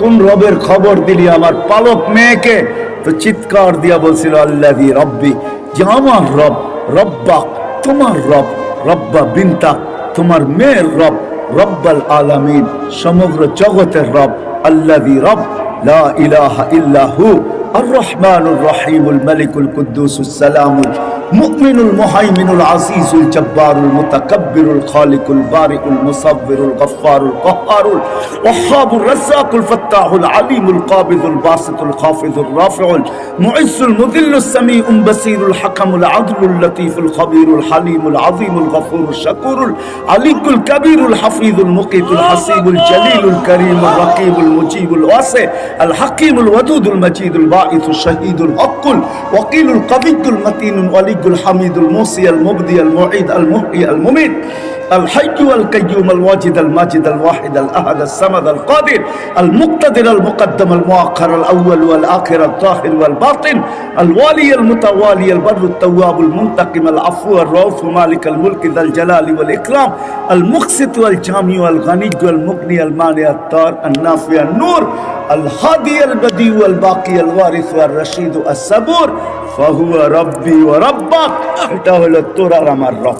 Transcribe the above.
কোন রবের খবর দিলি আমার পালক মেয়েকে? তো চিৎকার দিয়া বলছিল আল্লাহি রব্বি, যে আমার রব, রব্বা, তোমার রব, রব্বা তোমার মেয়ের রব, রব্বাল আলামিন, সমগ্র জগতের রব আল্লাহি রব, লা ইলাহা ইল্লাহু, আর রহমানুর রহিমুল মালিকুল কুদ্দুসুস সালামুল। المؤمن المهيمن العزيز الجبار المتكبر الخالق البارئ المصور الغفار القهار الوهاب الرزاق الفتاح العليم القابض الباسط الخافض الرافع المعز المذل السميع البصير الحكم العدل اللطيف الخبير الحليم العظيم الغفور الشكور العلي الكبير الحفيظ المقيت الحسيب الجليل الكريم الرقيب المجيب الواسع الحكيم الودود المجيد الباعث الشهيد الحق الوكيل القوي المتين الولي الحميد الموصي المبدي المعيد المحيي المميت. الحي والقيوم الواجد الماجد الواحد الأحد الصمد القادر المقتدر المقدم المؤخر الأول والآخر الظاهر والباطن الوالي المتوالي البر التواب المنتقم العفو الرؤوف مالك الملك ذا الجلال والإكرام المقسط والجامع والغني والمغني المانع الطار النافع النور الهادي البديع والباقي الوارث والرشيد الصبور فهو ربي وربك এটা হলো তোর আর আমার রব